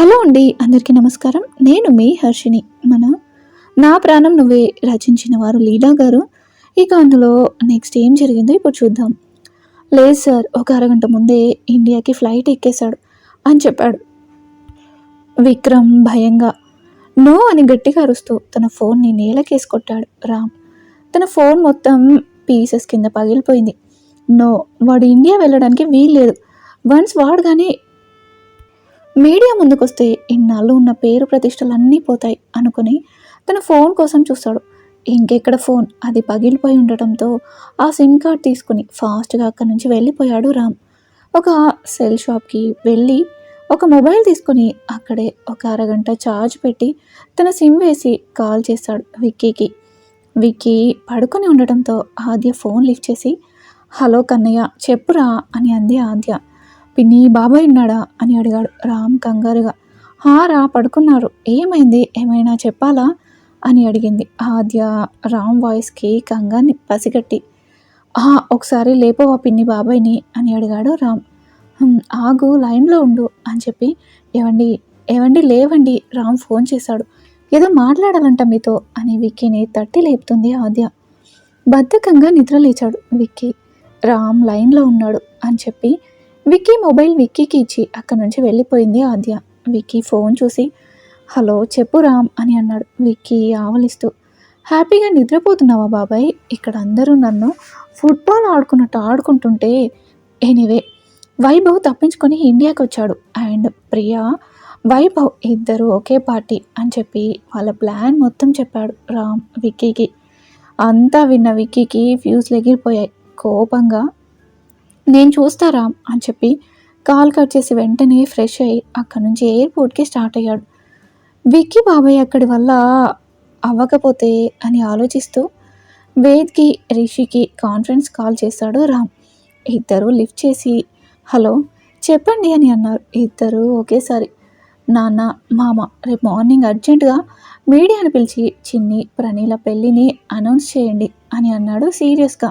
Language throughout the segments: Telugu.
హలో అండి అందరికీ నమస్కారం. నేను మీ హర్షిని మన నా ప్రాణం నువ్వే రచించిన వారు లీలా గారు. ఇక అందులో నెక్స్ట్ ఏం జరిగిందో ఇప్పుడు చూద్దాం. లేదు సార్ ఒక అరగంట ముందే ఇండియాకి ఫ్లైట్ ఎక్కేశాడు అని చెప్పాడు. విక్రమ్ భయంగా నో అని గట్టిగా అరుస్తూ తన ఫోన్ని నేలకేసి కొట్టాడు రామ్. తన ఫోన్ మొత్తం పీసెస్ కింద పగిలిపోయింది. నో వాడు ఇండియా వెళ్ళడానికి వీల్లేదు. వన్స్ వాడు కానీ మీడియా ముందుకొస్తే ఇన్నాళ్ళు ఉన్న పేరు ప్రతిష్టలు అన్నీ పోతాయి అనుకుని తన ఫోన్ కోసం చూస్తాడు. ఇంకెక్కడ ఫోన్? అది పగిలిపోయి ఉండటంతో ఆ సిమ్ కార్డ్ తీసుకుని ఫాస్ట్గా అక్కడి నుంచి వెళ్ళిపోయాడు రామ్. ఒక సెల్ షాప్కి వెళ్ళి ఒక మొబైల్ తీసుకుని అక్కడే ఒక అరగంట ఛార్జ్ పెట్టి తన సిమ్ వేసి కాల్ చేశాడు విక్కీకి. విక్కీ పడుకొని ఉండటంతో ఆద్య ఫోన్ లిఫ్ట్ చేసి హలో కన్నయ్య చెప్పురా అని అంది ఆద్య. పిన్ని బాబాయ్ ఉన్నాడా? అని అడిగాడు రామ్ కంగారుగా. హారా పడుకున్నారు. ఏమైంది? ఏమైనా చెప్పాలా? అని అడిగింది. ఆద్య రామ్ వాయిస్కి కంగాన్ని పసిగట్టి. ఆ ఒకసారి లేపోవా పిన్ని బాబాయ్ని? అని అడిగాడు రామ్. ఆగు లైన్లో ఉండు అని చెప్పి. ఏవండి? ఏవండి? లేవండి రామ్ ఫోన్ చేశాడు. ఏదో మాట్లాడాలంట మీతో అని విక్కీని తట్టి లేపుతుంది ఆద్య. బద్ధకంగా నిద్ర లేచాడు విక్కీ. రామ్ లైన్లో ఉన్నాడు అని చెప్పి విక్కీ మొబైల్ విక్కీకి ఇచ్చి అక్కడి నుంచి వెళ్ళిపోయింది ఆద్య. విక్కీ ఫోన్ చూసి హలో చెప్పు రామ్ అని అన్నాడు. విక్కీ ఆవలిస్తూ హ్యాపీగా నిద్రపోతున్నావా బాబాయ్? ఇక్కడ అందరూ నన్ను ఫుట్బాల్ ఆడుకున్నట్టు ఆడుకుంటుంటే ఎనీవే వైభవ్ తప్పించుకొని ఇండియాకి వచ్చాడు. అండ్ ప్రియా వైభవ్ ఇద్దరు ఒకే పార్టీ అని చెప్పి వాళ్ళ ప్లాన్ మొత్తం చెప్పాడు రామ్ విక్కీకి. అంతా విన్న విక్కీకి ఫ్యూజ్లు ఎగిరిపోయాయి. కోపంగా నేను చూస్తారా అని చెప్పి కాల్ కట్ చేసి వెంటనే ఫ్రెష్ అయ్యి అక్కడి నుంచి ఎయిర్పోర్ట్కి స్టార్ట్ అయ్యాడు. విక్కీ బాబాయ్ అక్కడి వల్ల అవ్వకపోతే అని ఆలోచిస్తూ వేద్కి రిషికి కాన్ఫరెన్స్ కాల్ చేశాడు రామ్. ఇద్దరు లిఫ్ట్ చేసి హలో చెప్పండి అని అన్నారు. ఇద్దరు ఒకేసారి నాన్న మామ రేపు మార్నింగ్ అర్జెంటుగా మీడియాను పిలిచి చిన్ని ప్రణీల పెళ్ళిని అనౌన్స్ చేయండి అని అన్నాడు సీరియస్గా.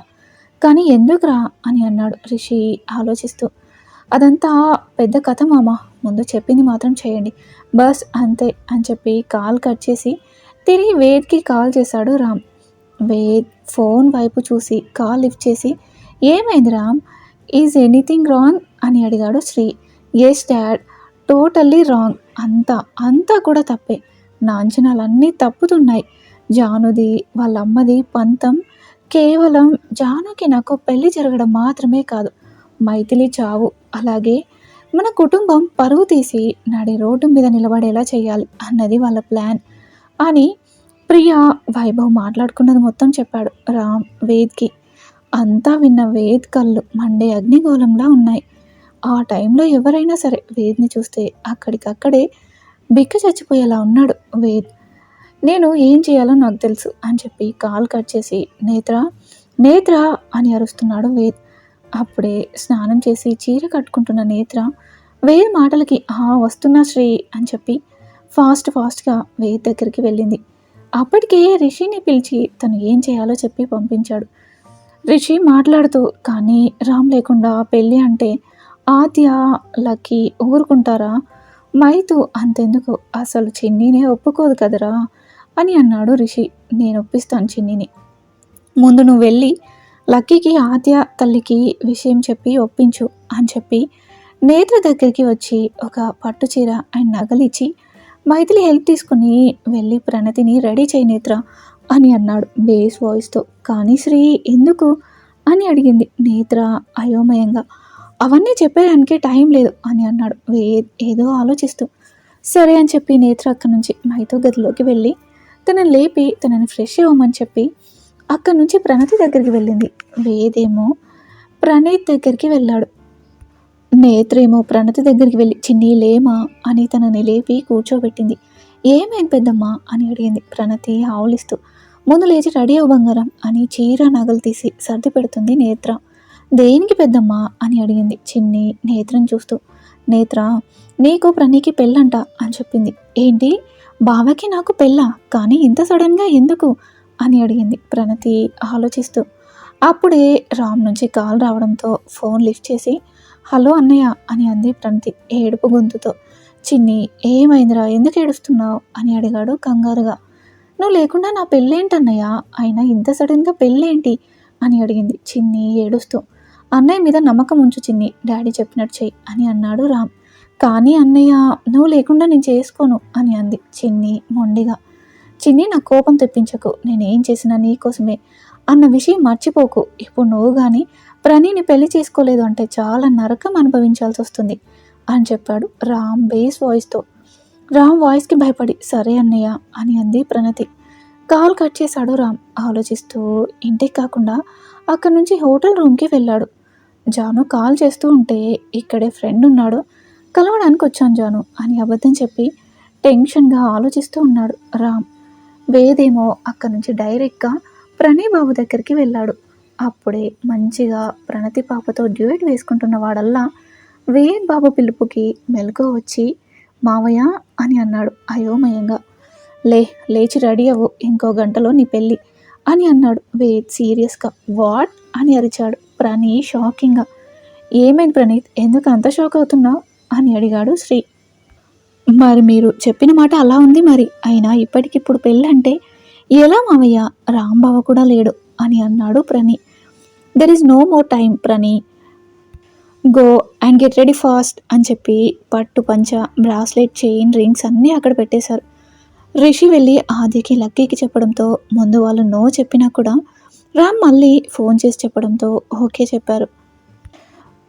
కానీ ఎందుకురా అని అన్నాడు రిషి ఆలోచిస్తూ. అదంతా పెద్ద కథ మామ. ముందు చెప్పింది మాత్రం చేయండి. బస్ అంతే అని చెప్పి కాల్ కట్ చేసి తిరిగి వేద్కి కాల్ చేశాడు రామ్. వేద్ ఫోన్ వైపు చూసి కాల్ లిఫ్ట్ చేసి ఏమైంది రామ్? ఈజ్ ఎనీథింగ్ రాంగ్ అని అడిగాడు Sri. Yes dad totally wrong అంతా అంతా కూడా తప్పే. నా అంచనాలన్నీ తప్పుతున్నాయి. జానుది వాళ్ళ అమ్మది పంతం కేవలం జానకి నాకు పెళ్ళి జరగడం మాత్రమే కాదు. మైథిలి చావు. అలాగే మన కుటుంబం పరువు తీసి నడి రోడ్డు మీద నిలబడేలా చేయాలి అన్నది వాళ్ళ ప్లాన్. అని ప్రియా వైభవ్ మాట్లాడుకున్నది మొత్తం చెప్పాడు రామ్ వేద్కి. అంతా విన్న వేద్ కళ్ళు మండే అగ్నిగోళంలా ఉన్నాయి. ఆ టైంలో ఎవరైనా సరే వేద్ని చూస్తే అక్కడికక్కడే బిక్క చచ్చిపోయేలా ఉన్నాడు వేద్. నేను ఏం చేయాలో నాకు తెలుసు అని చెప్పి కాల్ కట్ చేసి నేత్ర నేత్ర అని అరుస్తున్నాడు వేద్. అప్పుడే స్నానం చేసి చీర కట్టుకుంటున్న నేత్ర వేద్ మాటలకి ఆ వస్తున్నా శ్రీ అని చెప్పి ఫాస్ట్ ఫాస్ట్గా వేద్ దగ్గరికి వెళ్ళింది. అప్పటికే రిషిని పిలిచి తను ఏం చేయాలో చెప్పి పంపించాడు. రిషి మాట్లాడుతూ కానీ రామ్ లేకుండా పెళ్ళి అంటే ఆద్య ఊరుకుంటారా? మైతు అంతెందుకు? అసలు చిన్నీనే ఒప్పుకోదు కదరా? అని అన్నాడు రిషి. నేను ఒప్పిస్తాను చిన్నిని. ముందు నువ్వు వెళ్ళి లక్కీకి ఆద్య తల్లికి విషయం చెప్పి ఒప్పించు అని చెప్పి నేత్ర దగ్గరికి వచ్చి ఒక పట్టు చీర అండ్ నగలిచ్చి మైథిలి హెల్ప్ తీసుకుని వెళ్ళి ప్రణతిని రెడీ చేయి నేత్ర అని అన్నాడు బేస్ వాయిస్తో. కానీ శ్రీ ఎందుకు? అని అడిగింది నేత్ర అయోమయంగా. అవన్నీ చెప్పేదానికి టైం లేదు అని అన్నాడు. ఏ ఏదో ఆలోచిస్తూ. సరే అని చెప్పి నేత్ర అక్కడి నుంచి మైతో గదిలోకి వెళ్ళి తనని లేపి తనని ఫ్రెష్ అవ్వమని చెప్పి అక్కడి నుంచి ప్రణతి దగ్గరికి వెళ్ళింది. వేదేమో ప్రణీత్ దగ్గరికి వెళ్ళాడు. నేత్రేమో ప్రణతి దగ్గరికి వెళ్ళి చిన్ని లేమా? అని తనని లేపి కూర్చోబెట్టింది. ఏమైంది పెద్దమ్మా? అని అడిగింది. ప్రణతి ఆవులిస్తూ ముందు లేచి రెడీ అవ్వ బంగారం అని చీర నగలు తీసి సర్ది పెడుతుంది నేత్ర. దేనికి పెద్దమ్మా? అని అడిగింది. చిన్ని నేత్రం చూస్తూ నేత్ర నీకు ప్రణీకి పెళ్ళంట అని చెప్పింది. ఏంటి? బావకి నాకు పెళ్ళా కానీ ఇంత సడన్గా ఎందుకు? అని అడిగింది ప్రణతి ఆలోచిస్తూ. అప్పుడే రామ్ నుంచి కాల్ రావడంతో ఫోన్ లిఫ్ట్ చేసి హలో అన్నయ్య అని అంది ప్రణతి ఏడుపు గొంతుతో. చిన్ని ఏమైందిరా? ఎందుకు ఏడుస్తున్నావు? అని అడిగాడు కంగారుగా. నువ్వు లేకుండా నా పెళ్ళేంటన్నయ్య? అయినా ఇంత సడన్గా పెళ్ళేంటి? అని అడిగింది చిన్ని ఏడుస్తూ. అన్నయ్య మీద నమ్మకం ఉంచు చిన్ని డాడీ చెప్పినట్టు చెయ్యి అని అన్నాడు రామ్. కానీ అన్నయ్య నువ్వు లేకుండా నేను చేసుకోను అని అంది చిన్ని మొండిగా. చిన్ని నా కోపం తెప్పించకు. నేనేం చేసినా నీకోసమే అన్న విషయం మర్చిపోకు. ఇప్పుడు నువ్వు కానీ ప్రణీని పెళ్ళి చేసుకోలేదు అంటే చాలా నరకం అనుభవించాల్సి వస్తుంది అని చెప్పాడు రామ్ బేస్ వాయిస్తో. రామ్ వాయిస్కి భయపడి సరే అన్నయ్య అని అంది ప్రణతి. కాల్ కట్ చేశాడు రామ్. ఆలోచిస్తూ ఇంటికి కాకుండా అక్కడి నుంచి హోటల్ రూమ్కి వెళ్ళాడు. జాను కాల్ చేస్తూ ఉంటే ఇక్కడే ఫ్రెండ్ ఉన్నాడు. కలవడానికి వచ్చాను జాను అని అబద్ధం చెప్పి టెన్షన్గా ఆలోచిస్తూ ఉన్నాడు రామ్. వేదేమో అక్కడి నుంచి డైరెక్ట్గా ప్రణయ్ బాబు దగ్గరికి వెళ్ళాడు. అప్పుడే మంచిగా ప్రణతి పాపతో డ్యూయట్ వేసుకుంటున్న వాడల్లా వేద్ బాబు పిలుపుకి మెలకు వచ్చి మావయ్య అని అన్నాడు అయోమయంగా. లే లేచి రెడీ అవ్వు ఇంకో గంటలో నీ పెళ్ళి అని అన్నాడు వేద్ సీరియస్గా. వాట్? అని అరిచాడు ప్రణీ షాకింగ్గా. ఏమైంది ప్రణీత్? ఎందుకు అంత షాక్ అవుతున్నావు? అని అడిగాడు శ్రీ. మరి మీరు చెప్పిన మాట అలా ఉంది మరి. అయినా ఇప్పటికిప్పుడు పెళ్ళంటే ఎలా మావయ్య? రాంబావ కూడా లేడు అని అన్నాడు Prani. There is no more time Prani. Go and get ready fast అని చెప్పి పట్టు పంచ బ్రాస్లెట్ చైన్ రింగ్స్ అన్నీ అక్కడ పెట్టేశారు. రిషి వెళ్ళి ఆదికి లక్కీకి చెప్పడంతో ముందు వాళ్ళు నో చెప్పినా కూడా రామ్ మళ్ళీ ఫోన్ చేసి చెప్పడంతో ఓకే చెప్పారు.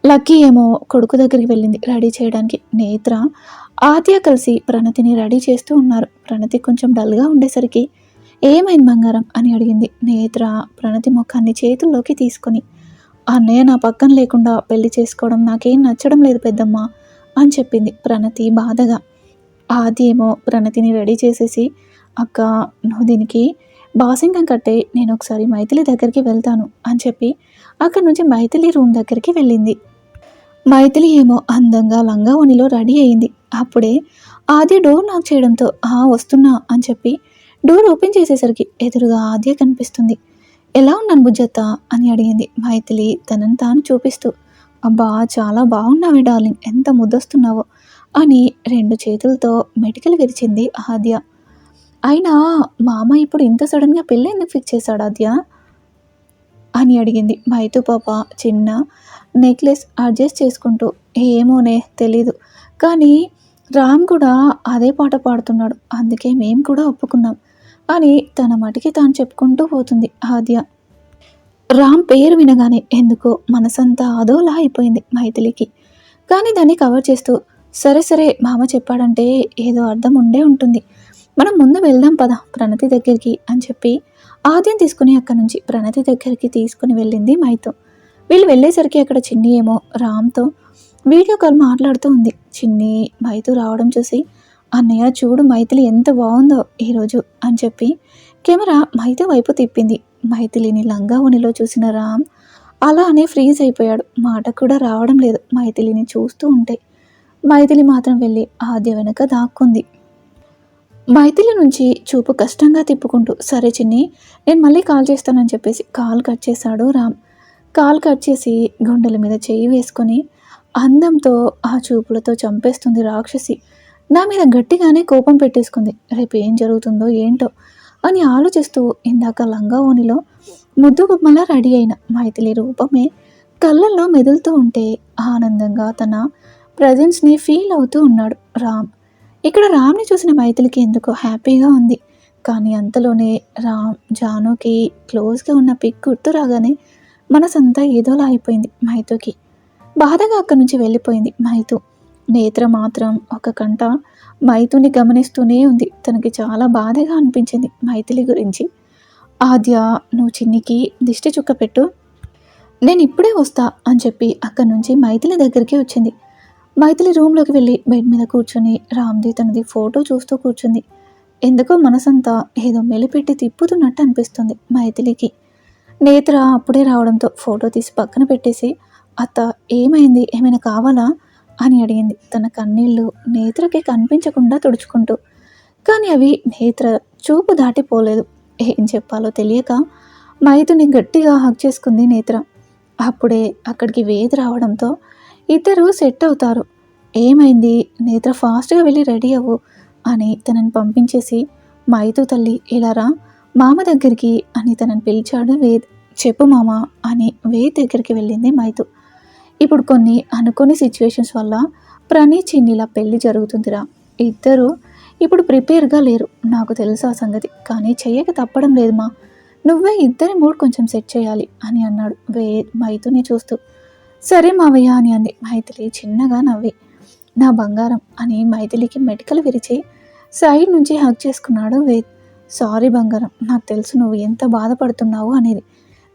లక్కీ ఏమో కొడుకు దగ్గరికి వెళ్ళింది రెడీ చేయడానికి. నేత్ర ఆద్య కలిసి ప్రణతిని రెడీ చేస్తూ ఉన్నారు. ప్రణతి కొంచెం డల్గా ఉండేసరికి ఏమైంది బంగారం అని అడిగింది. నేత్ర ప్రణతి ముఖాన్ని చేతుల్లోకి తీసుకొని అన్నయ్య నా పక్కన లేకుండా పెళ్ళి చేసుకోవడం నాకేం నచ్చడం లేదు పెద్దమ్మ అని చెప్పింది. ప్రణతి బాధగా ఆది ఏమో ప్రణతిని రెడీ చేసేసి అక్క నువ్వు దీనికి బాసింగం కట్టే నేను ఒకసారి మైథిలి దగ్గరికి వెళ్తాను అని చెప్పి అక్కడి నుంచి మైథిలి రూమ్ దగ్గరికి వెళ్ళింది. మైథిలి ఏమో అందంగా లంగా రెడీ అయింది. అప్పుడే ఆది డోర్ నాక్ చేయడంతో ఆ వస్తున్నా అని చెప్పి డోర్ ఓపెన్ చేసేసరికి ఎదురుగా ఆద్య కనిపిస్తుంది. ఎలా ఉన్నాను బుజ్జత్త? అని అడిగింది. మైథిలి తనని తాను చూపిస్తూ అబ్బా చాలా బాగున్నావే డార్లింగ్ ఎంత ముద్దొస్తున్నావో అని రెండు చేతులతో మెటికలు విరిచింది ఆద్య. అయినా మామ ఇప్పుడు ఇంత సడన్గా పెళ్ళి ఎందుకు ఫిక్స్ చేశాడు ఆద్య? అని అడిగింది. మైతు పాప చిన్న నెక్లెస్ అడ్జస్ట్ చేసుకుంటూ ఏమోనే తెలీదు. కానీ రామ్ కూడా అదే పాట పాడుతున్నాడు. అందుకే మేము కూడా ఒప్పుకున్నాం అని తన మటికి తాను చెప్పుకుంటూ పోతుంది ఆద్య. రామ్ పేరు వినగానే ఎందుకో మనసంతా అదోలా అయిపోయింది మైథిలికి. కానీ దాన్ని కవర్ చేస్తూ సరే సరే మామ చెప్పాడంటే ఏదో అర్థం ఉండే ఉంటుంది. మనం ముందు వెళ్దాం పద ప్రణతి దగ్గరికి అని చెప్పి ఆద్యం తీసుకుని అక్కడి నుంచి ప్రణతి దగ్గరికి తీసుకుని వెళ్ళింది మైతో. వీళ్ళు వెళ్ళేసరికి అక్కడ చిన్ని ఏమో రామ్తో వీడియో కాల్ మాట్లాడుతూ ఉంది. చిన్ని మైతు రావడం చూసి అన్నయ్య చూడు మైథిలి ఎంత బాగుందో ఈరోజు అని చెప్పి కెమెరా మైథి వైపు తిప్పింది. మైథిలిని లంగా ఉనిలో చూసిన రామ్ అలానే ఫ్రీజ్ అయిపోయాడు. మాట కూడా రావడం లేదు మైథిలిని చూస్తూ ఉంటే. మైథిలి మాత్రం వెళ్ళి ఆద్య వెనక దాక్కుంది. మైథిలి నుంచి చూపు కష్టంగా తిప్పుకుంటూ సరే చిన్ని నేను మళ్ళీ కాల్ చేస్తానని చెప్పేసి కాల్ కట్ చేశాడు రామ్. కాల్ కట్ చేసి గుండెల మీద చేయి వేసుకొని అందంతో ఆ చూపులతో చంపేస్తుంది రాక్షసి. నా మీద గట్టిగానే కోపం పెట్టేసుకుంది. రేపు ఏం జరుగుతుందో ఏంటో? అని ఆలోచిస్తూ ఇందాక లంగా ఓనిలో ముద్దు గుమ్మలా రెడీ అయిన మైథిలి రూపమే కళ్ళల్లో మెదులుతూ ఉంటే ఆనందంగా తన ప్రజెన్స్ని ఫీల్ అవుతూ ఉన్నాడు రామ్. ఇక్కడ రామ్ని చూసిన మైథిలికి ఎందుకో హ్యాపీగా ఉంది. కానీ అంతలోనే రామ్ జానుకి క్లోజ్గా ఉన్న పిక్ గుర్తు రాగానే మనసంతా ఏదోలా అయిపోయింది మైతోకి బాధగా అక్కడి నుంచి వెళ్ళిపోయింది మైతు నేత్ర మాత్రం ఒక కంట మైతుని గమనిస్తూనే ఉంది. తనకి చాలా బాధగా అనిపించింది మైథిలి గురించి. ఆద్య నువ్వు చిన్నికి దిష్టి చుక్క పెట్టు నేను ఇప్పుడే వస్తా అని చెప్పి అక్కడి నుంచి మైథిలి దగ్గరికి వచ్చింది. మైథిలి రూమ్లోకి వెళ్ళి బెడ్ మీద కూర్చొని రామ్ది తనది ఫోటో చూస్తూ కూర్చుంది. ఎందుకో మనసంతా ఏదో మెలిపెట్టి తిప్పుతున్నట్టు అనిపిస్తుంది మైథిలికి నేత్ర అప్పుడే రావడంతో ఫోటో తీసి పక్కన పెట్టేసి అత్త ఏమైంది? ఏమైనా కావాలా? అని అడిగింది. తన కన్నీళ్ళు నేత్రకి కనిపించకుండా తుడుచుకుంటూ. కానీ అవి నేత్ర చూపు దాటిపోలేదు. ఏం చెప్పాలో తెలియక మైతుని గట్టిగా హక్ చేసుకుంది నేత్ర. అప్పుడే అక్కడికి వేది రావడంతో ఇద్దరు సెట్ అవుతారు. ఏమైంది? నేత్ర ఫాస్ట్గా వెళ్ళి రెడీ అవ్వు అని తనని పంపించేసి మైతు తల్లి ఇలా రా మామ దగ్గరికి అని తనని పిలిచాడు వేద్. చెప్పు మామ అని వేద్ దగ్గరికి వెళ్ళింది మైతు. ఇప్పుడు కొన్ని అనుకోని సిచ్యువేషన్స్ వల్ల ప్రణీ చిన్నిలా పెళ్ళి జరుగుతుందిరా. ఇద్దరు ఇప్పుడు ప్రిపేర్గా లేరు. నాకు తెలుసు ఆ సంగతి కానీ చెయ్యక తప్పడం లేదు మా. నువ్వే ఇద్దరి మూడ్ కొంచెం సెట్ చేయాలి అని అన్నాడు వే మైతుని చూస్తూ. సరే మావయ్య అని అంది. మైథిలి చిన్నగా నవ్వి. నా బంగారం అని మైథిలికి మెటికలు విరిచి సైడ్ నుంచి హక్ చేసుకున్నాడు వేద్. సారీ బంగారం నాకు తెలుసు నువ్వు ఎంత బాధపడుతున్నావు అనేది.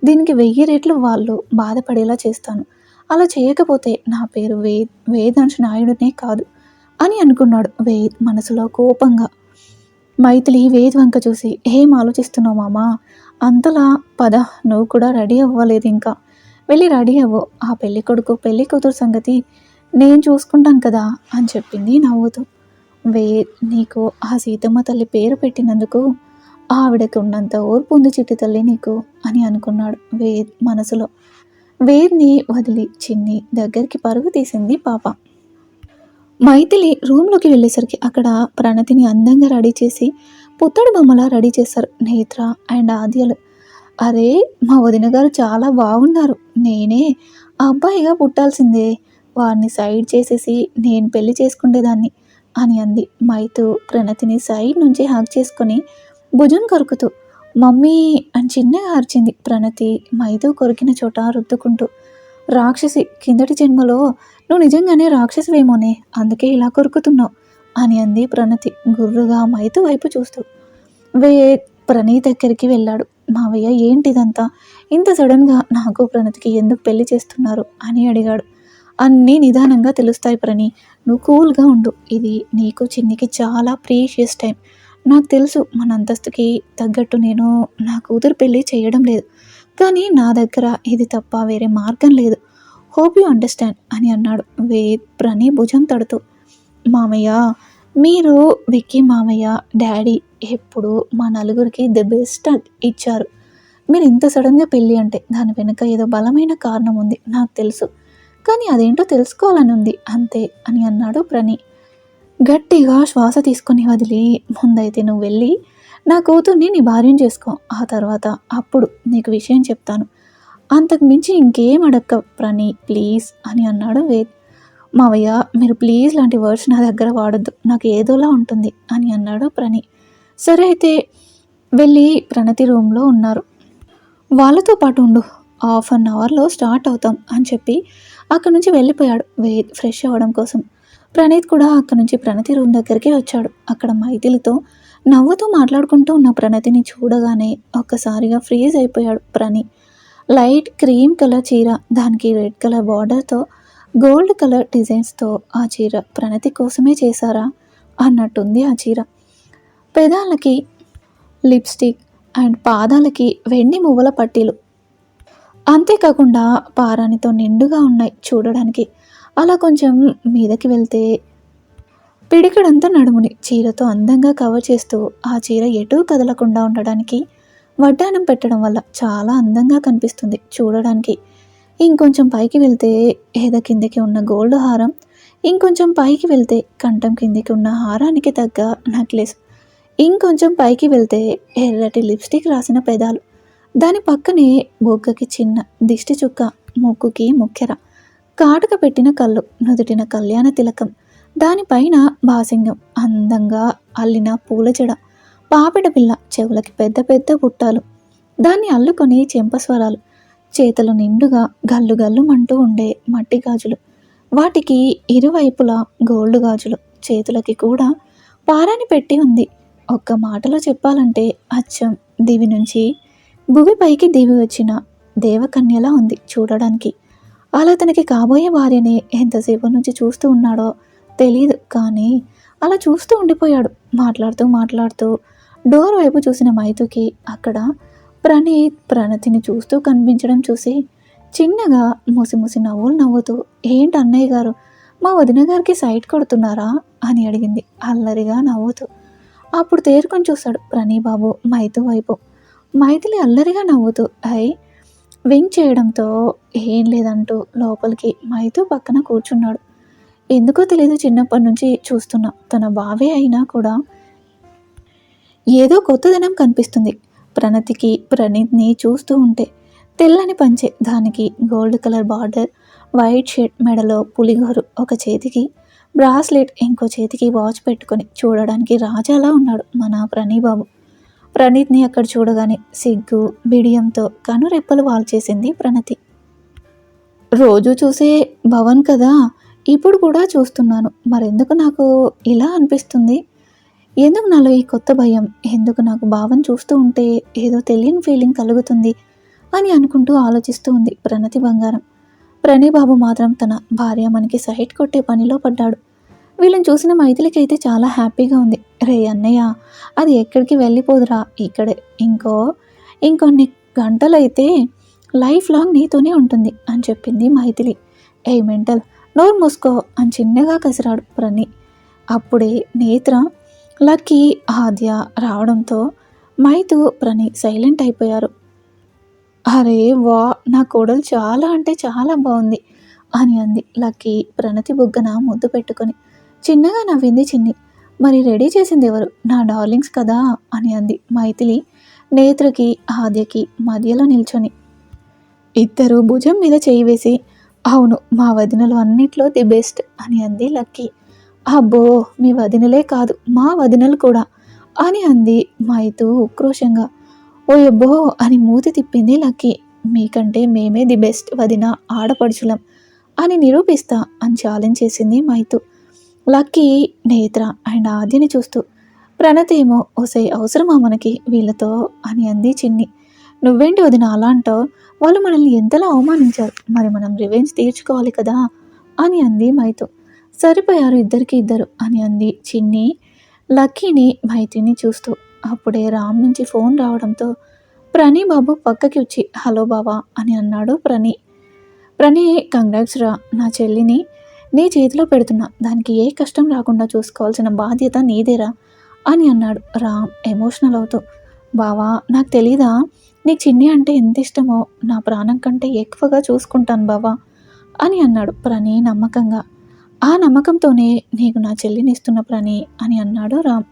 దీనికి వెయ్యి రేట్లు వాళ్ళు బాధపడేలా చేస్తాను. అలా చేయకపోతే నా పేరు వేద్ వేదాంశ నాయుడునే కాదు అని అనుకున్నాడు వేద్ మనసులో కోపంగా. మైథిలి వేద్ వంక చూసి ఏం ఆలోచిస్తున్నావు మామా? అంతలా పద నువ్వు కూడా రెడీ అవ్వలేదు ఇంకా. వెళ్ళి రెడీ అవ్వు. ఆ పెళ్ళి కొడుకు పెళ్ళి కూతురు సంగతి నేను చూసుకుంటాను కదా అని చెప్పింది నవ్వుతూ. వే నీకు ఆ సీతమ్మ తల్లి పేరు పెట్టినందుకు ఆవిడకి ఉన్నంత ఓర్పు ఉంది చిట్టి తల్లి నీకు అని అనుకున్నాడు వేద్ మనసులో. వేద్ని వదిలి చిన్ని దగ్గరికి పరుగు తీసింది పాప. మైథిలి రూమ్లోకి వెళ్ళేసరికి అక్కడ ప్రణతిని అందంగా రెడీ చేసి పుత్తడి బొమ్మలా రెడీ చేశారు నేత్ర అండ్ ఆద్యలు. అరే మా వదిన గారు చాలా బాగున్నారు. నేనే అబ్బాయిగా పుట్టాల్సిందే. వారిని సైడ్ చేసేసి నేను పెళ్ళి చేసుకునేదాన్ని అని అంది. మైతు ప్రణతిని సైడ్ నుంచి హాక్ చేసుకొని భుజం కొరుకుతూ. మమ్మీ అని చిన్నగా అరిచింది ప్రణతి. మైతు కొరికిన చోట రుద్దుకుంటూ రాక్షసి కిందటి జన్మలో నువ్వు నిజంగానే రాక్షసివేమోనే అందుకే ఇలా కొరుకుతున్నావు అని అంది ప్రణతి గుర్రుగా మైతు వైపు చూస్తూ. వే ప్రణీ దగ్గరికి వెళ్ళాడు. మావయ్య ఏంటిదంతా? ఇంత సడన్గా నాకు ప్రణతికి ఎందుకు పెళ్ళి చేస్తున్నారు? అని అడిగాడు. అన్నీ నిదానంగా తెలుస్తాయి ప్రణి. నువ్వు కూల్గా ఉండు. ఇది నీకు చిన్నికి చాలా ప్రీషియస్ టైం నాకు తెలుసు మన అంతస్తుకి తగ్గట్టు నేను నా కూతురు పెళ్ళి చేయడం లేదు. కానీ నా దగ్గర ఇది తప్ప వేరే మార్గం లేదు. హోప్ యూ అండర్స్టాండ్ అని అన్నాడు. వేద్ ప్రణి భుజం తడుతూ. మామయ్య మీరు విక్కీ మామయ్య డాడీ ఎప్పుడు మా నలుగురికి ది బెస్ట్ ఇచ్చారు. మీరు ఇంత సడన్గా పెళ్ళి అంటే దాని వెనుక ఏదో బలమైన కారణం ఉంది నాకు తెలుసు. కానీ అదేంటో తెలుసుకోవాలని ఉంది అంతే అని అన్నాడు ప్రణీ. గట్టిగా శ్వాస తీసుకొని వదిలి ముందైతే నువ్వు వెళ్ళి నా కూతుర్ని నీ భార్యం చేసుకో ఆ తర్వాత అప్పుడు నీకు విషయం చెప్తాను. అంతకు మించి ఇంకేం అడక్క ప్రణీ ప్లీజ్ అని అన్నాడు వేద్. మావయ్య మీరు ప్లీజ్ లాంటి వర్డ్స్ నా దగ్గర వాడొద్దు నాకు ఏదోలా ఉంటుంది అని అన్నాడు ప్రణీ. సరే అయితే వెళ్ళి ప్రణతి రూమ్లో ఉన్నారు. వాళ్ళతో పాటు ఉండు. హాఫ్ అన్ అవర్లో స్టార్ట్ అవుతాం అని చెప్పి అక్కడి నుంచి వెళ్ళిపోయాడు. వే ఫ్రెష్ అవ్వడం కోసం. ప్రణీత్ కూడా అక్కడి నుంచి ప్రణతి రూమ్ దగ్గరికి వచ్చాడు. అక్కడ మైథిలితో నవ్వుతూ మాట్లాడుకుంటూ ఉన్న ప్రణతిని చూడగానే ఒక్కసారిగా ఫ్రీజ్ అయిపోయాడు ప్రణి. లైట్ క్రీమ్ కలర్ చీర దానికి రెడ్ కలర్ బార్డర్తో గోల్డ్ కలర్ డిజైన్స్తో ఆ చీర ప్రణతి కోసమే చేశారా అన్నట్టుంది ఆ చీర. పెదాలకి లిప్స్టిక్ అండ్ పాదాలకి వెండి మువ్వల పట్టీలు. అంతేకాకుండా పారానితో నిండుగా ఉన్నాయి చూడడానికి. అలా కొంచెం మీదకి వెళ్తే పిడికడంతా నడుముని చీరతో అందంగా కవర్ చేస్తూ ఆ చీర ఎటూ కదలకుండా ఉండడానికి వడ్డానం పెట్టడం వల్ల చాలా అందంగా కనిపిస్తుంది చూడడానికి. ఇంకొంచెం పైకి వెళ్తే ఏద కిందకి ఉన్న గోల్డ్ హారం ఇంకొంచెం పైకి వెళ్తే కంఠం కిందికి ఉన్న హారానికి తగ్గ నెక్లెస్ ఇంకొంచెం పైకి వెళ్తే ఎర్రటి లిప్స్టిక్ రాసిన పెదాలు. దాని పక్కనే బొగ్గకి చిన్న దిష్టి చుక్క ముక్కుకి ముక్కెర కాటుక పెట్టిన కళ్ళు నుదుటిన కళ్యాణ తిలకం దానిపైన బాసింగం అందంగా అల్లిన పూల జడ పాపిడ పిల్ల చెవులకి పెద్ద పెద్ద పుట్టాలు దాన్ని అల్లుకొని చెంపస్వరాలు చేతులు నిండుగా గల్లు గల్లుమంటూ ఉండే మట్టి గాజులు వాటికి ఇరువైపులా గోల్డ్ గాజులు చేతులకి కూడా పారాని పెట్టి ఉంది. ఒక్క మాటలో చెప్పాలంటే అచ్చం. దివి నుంచి భువి పైకి దివి వచ్చిన దేవకన్యలా ఉంది చూడడానికి. అలా తనకి కాబోయే భార్యని ఎంతసేపు నుంచి చూస్తూ ఉన్నాడో తెలియదు కానీ అలా చూస్తూ ఉండిపోయాడు. మాట్లాడుతూ మాట్లాడుతూ డోర్ వైపు చూసిన మైతుకి అక్కడ ప్రణీత్ ప్రణతిని చూస్తూ కనిపించడం చూసి చిన్నగా ముసిముసి నవ్వులు నవ్వుతూ ఏంటి అన్నయ్య గారు మా వదిన గారికి సైట్ కొడుతున్నారా? అని అడిగింది అల్లరిగా నవ్వుతూ. అప్పుడు తేరుకొని చూశాడు ప్రణీబాబు మైతు వైపు. మైథిలి అల్లరిగా నవ్వుతూ అయి వింగ్ చేయడంతో ఏం లేదంటూ లోపలికి మైతు పక్కన కూర్చున్నాడు. ఎందుకో తెలియదు చిన్నప్పటి నుంచి చూస్తున్నా. తన బావే అయినా కూడా ఏదో కొత్తదనం కనిపిస్తుంది. ప్రణతికి ప్రణీత్ని చూస్తూ ఉంటే తెల్లని పంచె దానికి gold colour border white shirt మెడలో పులిగోరు ఒక చేతికి బ్రాస్లెట్ ఇంకో చేతికి వాచ్ పెట్టుకొని చూడడానికి రాజాలా ఉన్నాడు మన ప్రణీబాబు. ప్రణీత్ని అక్కడ చూడగానే సిగ్గు బిడియంతో కనురెప్పలు వాల్చేసింది ప్రణతి. రోజు చూసే భవన్ కదా? ఇప్పుడు కూడా చూస్తున్నాను. మరెందుకు నాకు ఇలా అనిపిస్తుంది? ఎందుకు నాలో ఈ కొత్త భయం? ఎందుకు నాకు భావం చూస్తూ ఉంటే ఏదో తెలియని ఫీలింగ్ కలుగుతుంది అని అనుకుంటూ ఆలోచిస్తూ ఉంది ప్రణతి బంగారం. ప్రణీబాబు మాత్రం తన భార్య మనకి సైట్ కొట్టే పనిలో పడ్డాడు. వీళ్ళని చూసిన మైథిలికి అయితే చాలా హ్యాపీగా ఉంది. రే అన్నయ్య అది ఎక్కడికి వెళ్ళిపోదురా? ఇక్కడే. ఇంకో ఇంకొన్ని గంటలైతే లైఫ్ లాంగ్ నీతోనే ఉంటుంది అని చెప్పింది మైథిలి. ఏ మెంటల్ నోరు మూసుకో అని చిన్నగా కసిరాడు ప్రణి. అప్పుడే నేత్ర లక్కీ ఆద్య రావడంతో మైతు ప్రణి సైలెంట్ అయిపోయారు. అరే వా నా కోడలు చాలా అంటే చాలా బాగుంది అని అంది లక్కీ ప్రణతి బుగ్గన ముద్దు పెట్టుకొని. చిన్నగా నవ్వింది చిన్ని. మరి రెడీ చేసింది ఎవరు? నా డార్లింగ్స్ కదా అని అంది మైథిలి నేత్రకి ఆద్యకి మధ్యలో నిల్చొని. ఇద్దరు భుజం మీద చేయి వేసి అవును మా వదినలు అన్నిట్లో ది బెస్ట్ అని అంది లక్కీ. అబ్బో మీ వదినలే కాదు మా వదినలు కూడా అని అంది మైతు ఉక్రోషంగా. ఓ అబ్బో అని మూతి తిప్పింది లక్కీ. మీకంటే మేమే ది బెస్ట్ వదిన ఆడపడుచులం అని నిరూపిస్తా అని ఛాలెంజ్ చేసింది మైతు. లక్కీ నేత్ర అండ్ ఆద్యని చూస్తూ ప్రణతేమో ఓసై అవసరమా మనకి వీళ్ళతో అని అంది చిన్ని. నువ్వేంటి వదిన అలా అంటావు? వాళ్ళు మనల్ని ఎంతలా అవమానించారు? మరి మనం రివెంజ్ తీర్చుకోవాలి కదా అని అంది మైతు. సరిపోయారు ఇద్దరికి ఇద్దరు అని అంది చిన్ని. లక్కీని మైతిని చూస్తూ అప్పుడే రామ్ నుంచి ఫోన్ రావడంతో ప్రణీ బాబు పక్కకి వచ్చి హలో బావా అని అన్నాడు ప్రణీ ప్రణీ కంగ్రాట్స్ రా నా చెల్లిని నీ చేతిలో పెడుతున్నా. దానికి ఏ కష్టం రాకుండా చూసుకోవాల్సిన బాధ్యత నీదేరా అని అన్నాడు రామ్ ఎమోషనల్ అవుతూ. బావా నాకు తెలీదా? నీకు చిన్ని అంటే ఎంత ఇష్టమో నా ప్రాణం కంటే ఎక్కువగా చూసుకుంటాను బావా అని అన్నాడు ప్రణీ నమ్మకంగా. ఆ నమ్మకంతోనే నీకు నా చెల్లిని ఇస్తున్న ప్రణీ అని అన్నాడు రామ్.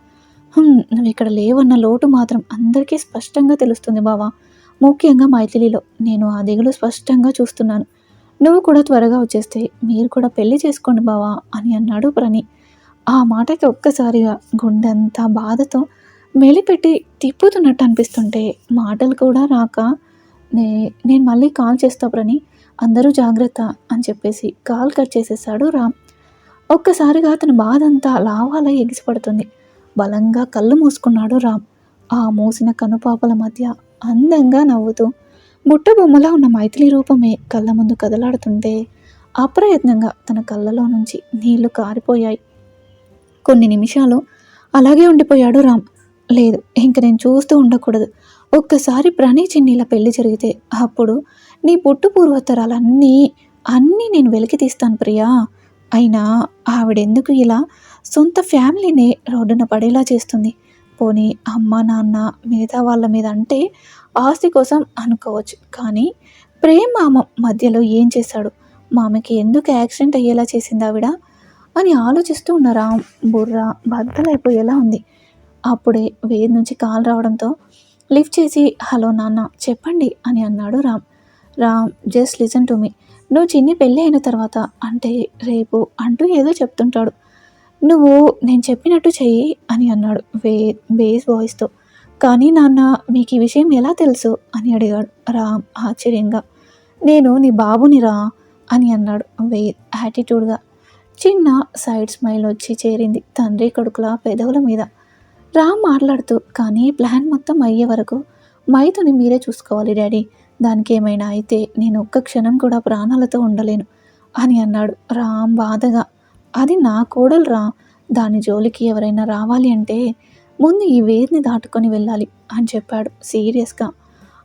నువ్వు ఇక్కడ లేవన్న లోటు మాత్రం అందరికీ స్పష్టంగా తెలుస్తుంది బావా. ముఖ్యంగా మైథిలిలో నేను ఆ దిగులు స్పష్టంగా చూస్తున్నాను. నువ్వు కూడా త్వరగా వచ్చేస్తే మీరు కూడా పెళ్ళి చేసుకోండి బావా అని అన్నాడు ప్రణి. ఆ మాటకి ఒక్కసారిగా గుండెంతా బాధతో మెలిపెట్టి తిప్పుతున్నట్టు అనిపిస్తుంటే మాటలు కూడా రాక నే నేను మళ్ళీ కాల్ చేస్తా ప్రణి. అందరూ జాగ్రత్త అని చెప్పేసి కాల్ కట్ చేసేసాడు రామ్. ఒక్కసారిగా అతని బాధ అంతా లావాల ఎగిసిపడుతుంది. బలంగా కళ్ళు మూసుకున్నాడు రామ్. ఆ మూసిన కనుపాపల మధ్య అందంగా నవ్వుతూ బుట్ట బొమ్మలా ఉన్న మైథిలి రూపమే కళ్ళ ముందు కదలాడుతుంటే అప్రయత్నంగా తన కళ్ళలో నుంచి నీళ్ళు కారిపోయాయి. కొన్ని నిమిషాలు అలాగే ఉండిపోయాడు రామ్. లేదు ఇంక నేను చూస్తూ ఉండకూడదు. ఒక్కసారి ప్రణయ్ చిన్నీల పెళ్ళి జరిగితే అప్పుడు నీ పుట్టు పూర్వోత్తరాలన్నీ అన్నీ నేను వెలికి తీస్తాను ప్రియా. అయినా ఆవిడెందుకు ఇలా సొంత ఫ్యామిలీనే రోడ్డున పడేలా చేస్తుంది. పోనీ అమ్మ నాన్న మిగతా వాళ్ళ మీద అంటే ఆస్తి కోసం అనుకోవచ్చు. కానీ ప్రేమ్ మామ మధ్యలో ఏం చేశాడు మామకి ఎందుకు యాక్సిడెంట్ అయ్యేలా చేసింది ఆవిడ? అని ఆలోచిస్తూ ఉన్న రామ్ బుర్ర బద్దలైపోయేలా ఉంది. అప్పుడే వేది నుంచి కాల్ రావడంతో లిఫ్ట్ చేసి హలో నాన్న చెప్పండి అని అన్నాడు Ram. Ram just listen to me. నువ్వు చిన్ని పెళ్ళి అయిన తర్వాత అంటే రేపు అంటూ ఏదో చెప్తుంటాడు. నువ్వు నేను చెప్పినట్టు చెయ్యి అని అన్నాడు వే బేస్ వాయిస్తో. కానీ నాన్న మీకు ఈ విషయం ఎలా తెలుసు? అని అడిగాడు రామ్ ఆశ్చర్యంగా. నేను నీ బాబుని రా అని అన్నాడు వే యాటిట్యూడ్గా. చిన్న సైడ్ స్మైల్ వచ్చి చేరింది తండ్రి కొడుకుల పెదవుల మీద. రామ్ మాట్లాడుతూ కానీ ప్లాన్ మొత్తం అయ్యే వరకు మైతుని మీరే చూసుకోవాలి డాడీ. దానికి ఏమైనా అయితే నేను ఒక్క క్షణం కూడా ప్రాణాలతో ఉండలేను అని అన్నాడు రామ్ బాధగా. అది నా కోడలు రా. దాని జోలికి ఎవరైనా రావాలి అంటే ముందు ఈ వేదిని దాటుకొని వెళ్ళాలి అని చెప్పాడు సీరియస్గా.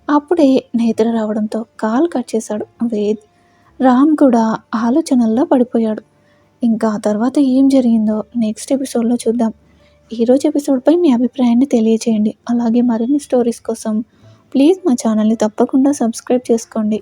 అప్పుడే నేత్ర రావడంతో కాల్ కట్ చేశాడు వేద్. రామ్ కూడా ఆలోచనల్లో పడిపోయాడు. ఇంకా తర్వాత ఏం జరిగిందో నెక్స్ట్ ఎపిసోడ్లో చూద్దాం. ఈరోజు ఎపిసోడ్పై మీ అభిప్రాయాన్ని తెలియచేయండి. అలాగే మరిన్ని స్టోరీస్ కోసం ప్లీజ్ మా ఛానల్ని తప్పకుండా సబ్స్క్రైబ్ చేసుకోండి.